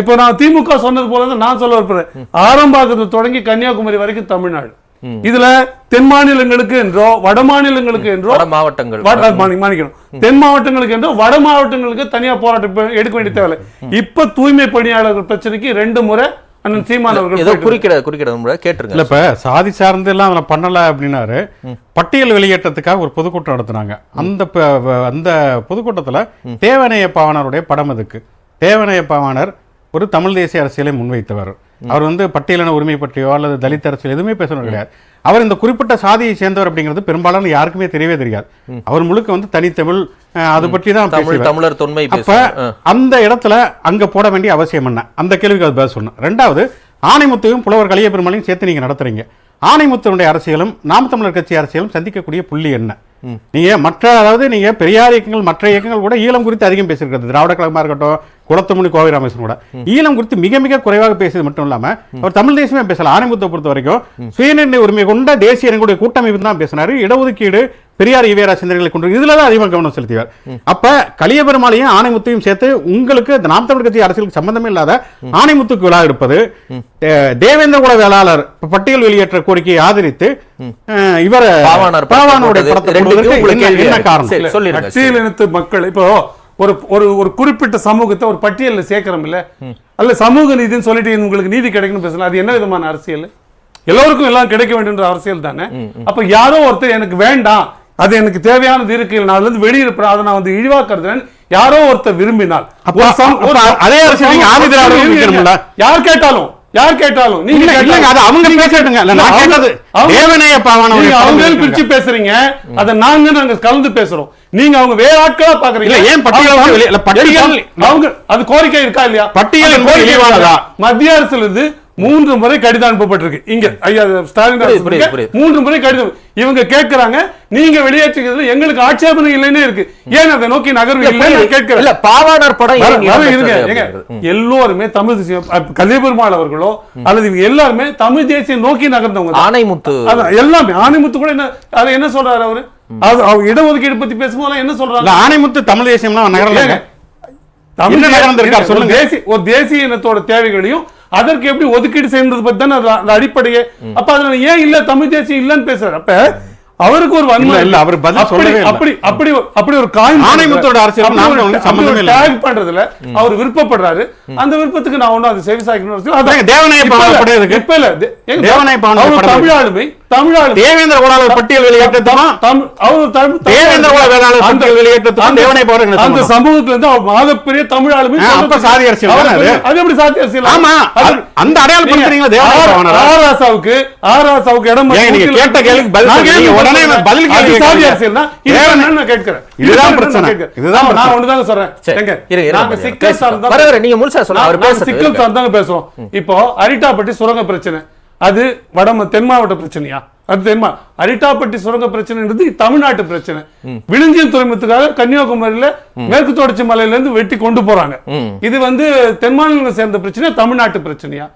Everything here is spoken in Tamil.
இப்போ நான் திமுக சொன்னது போல நான் சொல்ல விரும்புறேன். ஆரம்பாக்கத்தில் தொடங்கி கன்னியாகுமரி வரைக்கும் தமிழ்நாடு. இதுல தென் மாநிலங்களுக்கு என்றோ வட மாநிலங்களுக்கு என்றோ வட மாவட்டங்கள் மன்னிக்கணும் தென் மாவட்டங்களுக்கு என்றோ வட மாவட்டங்களுக்கு தனியா போராட்டம் எடுக்க வேண்டிய தேவை இப்ப தூய்மை பணியாளர்கள் பிரச்சனைக்கு ரெண்டு முறை அண்ணன் சீமான் அவர்கள் ஏதோ குறுக்கிட குறுக்கிட முறை கேட்டுருங்க. இல்ல இப்ப சாதி சார்ந்து எல்லாம் அதில் பண்ணல அப்படின்னாரு. பட்டியல் வெளியேற்றத்துக்காக ஒரு பொதுக்கூட்டம் நடத்துனாங்க. அந்த அந்த பொதுக்கூட்டத்துல தேவனைய பாவனருடைய படம் அதுக்கு தேவனைய பாவனர் ஒரு தமிழ் தேசிய அரசியலை முன்வைத்தவர். அவர் வந்து பட்டியலின உரிமை பற்றியோ அல்லது தலித் அரசியல் எதுவுமே பேசணும் கிடையாது. அவர் இந்த குறிப்பிட்ட சாதியை சேர்ந்தவர் அப்படிங்கிறது பெரும்பாலான யாருக்குமே தெரியவே தெரியாது. அவர் முழுக்க வந்து தனித்தமிழ் அது பற்றி தான். தமிழர் தொன்மை அப்ப அந்த இடத்துல அங்க போட வேண்டிய அவசியம் என்ன? அந்த கேள்விக்கு அது பதில் சொன்னேன் ரெண்டாவது ஆணைமுத்தையும் புலவர் கலிய பெருமாளையும் சேர்த்து நீங்க நடத்துறீங்க. ஆணைமுத்தனுடைய அரசியலும் நாம் தமிழர் கட்சி அரசியலும் சந்திக்கக்கூடிய புள்ளி என்ன? நீங்க மற்ற அதாவது நீங்க பெரியார் இயக்கங்கள் மற்ற இயக்கங்கள் கூட ஈழம் குறித்து அதிகம் பேசியிருக்கிறது. திராவிட கழகமா இருக்கட்டும் குளத்தமுனி கோவை ராமேஸ்வரன் கூட. ஈழம் குறித்து மிக மிக குறைவாக பேசியது மட்டும் இல்லாம அவர் தமிழ் தேசியமே பேசல. ஆணைமுத்தை பொறுத்த வரைக்கும் சுயநிர்ணய உரிமை கொண்ட தேசிய கூட்டமைப்பு தான் பேசினாரு. இடஒதுக்கீடு பெரியார் ஈவேரா சிந்தனைகளை கொண்டு இதுல தான் அதிகமாக கவனம் செலுத்தியவர். அப்ப கலிய பெருமாளையும் ஆணைமுத்தையும் சேர்த்து உங்களுக்கு நாம் தமிழ் கட்சி அரசியலுக்கு சம்பந்தமே இல்லாத ஆணைமுத்துக்கு விழா எடுப்பது தேவேந்திர குல வேளாளர் பட்டியல் வெளியேற்ற கோரிக்கையை ஆதரித்து இவர் என்ன-. காரணம்? பட்டியல் இனத்து மக்கள் இப்போ ஒரு ஒரு ஒரு குறிப்பிட்ட சமூகத்தை ஒரு பட்டியலில் சேர்க்கிறோம் இல்ல அல்ல சமூக நீதின்னு சொல்லிட்டு உங்களுக்கு நீதி கிடைக்கணும் பேசலாம் அது என்ன விதமான அரசியல்? எல்லோருக்கும் எல்லாம் கிடைக்க வேண்டும்ன்ற அரசியல் தானே? அப்ப யாரோ ஒருத்தர் எனக்கு வேண்டாம் அது எனக்கு தேவையானது இருக்கு நான் அதுல இருந்து வெளியிருப்பேன் அதை நான் வந்து இழிவாக்குறதுன்னு யாரோ ஒருத்தர் விரும்பினால் அதே நீங்க ஆதி. வைக்கணும்ல? யார் கேட்டாலும் யார் கேட்டாலும் நீங்க அது அவங்க பேசட்டுங்க. நான் கேட்டது நீங்க படம் அவங்க. பிரிச்சு பேசுறீங்க அத நாங்க நாங்க கலந்து பேசுறோம் நீங்க அவங்க வேற ஆட்களா பாக்குறீங்க இல்ல, ஏன் பட்டியல் இல்ல, பட்டியல் அவங்க அது கோரிக்கை இருக்கா இல்லையா பட்டியல் கோரிக்கை? மத்திய அரசுல இருந்து மூன்று முறை கடிதம் அனுப்பப்பட்டிருக்கு இங்க ஐயா ஸ்டாலின் அரசு. மூன்று முறை கடிதம் இவங்க கேட்கறாங்க நீங்க வெளியேற்றுகிறதுல எங்களுக்கு ஆட்சேபனை இல்லைன்னே இருக்கு. ஏன் அதை நோக்கி நகர்வு இல்ல, இல்லைன்னு. கேட்கிறேன். இல்ல பாவாணர் படம் இருங்க. எல்லோருமே தமிழ் தேசியம் அஹ் கலியபெருமாள் அவர்களோ அல்லது இவங்க எல்லாருமே தமிழ் தேசியம் நோக்கி நகர்ந்தவங்க. ஆணைமுத்து. எல்லாமே. ஆணிமுத்து கூட என்ன அது என்ன சொல்றாரு அவரு? அது அவர் இடஒதுக்கீடு பத்தி பேசும்போது என்ன சொல்றாங்க? ஆணைமுத்து தமிழ் தேசியம்லாம் நகரல ஏங்க, தமிழ்? ஒரு சொல்லுங்க. தேசிய ஒரு தேசிய இனத்தோட தேவைகளையும் அதற்கு எப்படி ஒதுக்கீடு செய்யறது பத்தி தானே அடிப்படையே. அப்ப அதுல ஏன் இல்ல தமிழ் தேசியம் இல்லன்னு பேசுறாரு. அப்ப அவருக்கு ஒரு வன்மை இல்ல, அவர் பதில் சொல்லவே. அப்படி அப்படி ஒரு- அப்படி ஒரு காயின் ஆணைமுத்தோட சம்மந்தமே ஒரு இல்ல. tag பண்றதுல அவர் விருப்பப்படுறாரு அந்த விருப்பத்துக்கு நான் ஒண்ணும் அது செவிசாய்க்கணும் அவசியம் இல்ல. ஏங்க, தேவநாய இப்ப பாவனர் இல்ல, படம் எதுக்கு? இப்ப இல்ல தேவநாய படம் தமிழ் ஆளுமை தமிழ் ஆளுமை தேவேந்திர குலாளர் பட்டியல் வெளியேற்றத்துமா தேவேந்திர குல வேளாளர் பட்டியல் வெளியேற்றத்துக்கும் அந்த- தேவனை என்ன அந்த? சமூகத்துல இருந்து அவர் மாதப்பெரிய தமிழ் ஆளுமை ஆ, அப்ப சாதி அரசியல் அது? எப்படி சாதி அரசியல் ஆமா, அந்த அடையாளப்படுத்துறீங்களா தேவநாய நீங்க பாவனரா? ஆர் ஆசாவுக்கு ஆர் ஆசாவுக்கு இடம் நீங்க. கேட்ட கேள்விக்கு பதில் உடனே. பதில் கேள்வி சாதி கேட்கறீங்க. அரசியல் தான் இது தேவனை- என்னன்னு நான் கேட்கிறேன் இதுதான் பிரச்சனை. இதுதான் நான். ஒண்ணுதாங்க சொல்றேன் எங்க நாங்க. சிக்கல். சார்ந்தா நீங்க முழுசா சொல்லுங்க. அவர் நான் பேசட்டும், சிக்கல். சார்ந்தாங்க பேசுறோம் இப்போ அரிட்டாப்பட்டி சுரங்க பிரச்சனை அது வட தென் மாவட்ட பிரச்சனையா? அது தென்மா அரிட்டாப்பட்டி சுரங்க பிரச்சனைன்றது தமிழ்நாட்டு பிரச்சனை. விழுஞ்சியம் துறைமுகத்துக்காக கன்னியாகுமரியில மேற்கு தொடர்ச்சி மலையில இருந்து வெட்டி கொண்டு போறாங்க. இது வந்து தென் மாநிலங்களை சேர்ந்த பிரச்சனை தமிழ்நாட்டு பிரச்சனையா?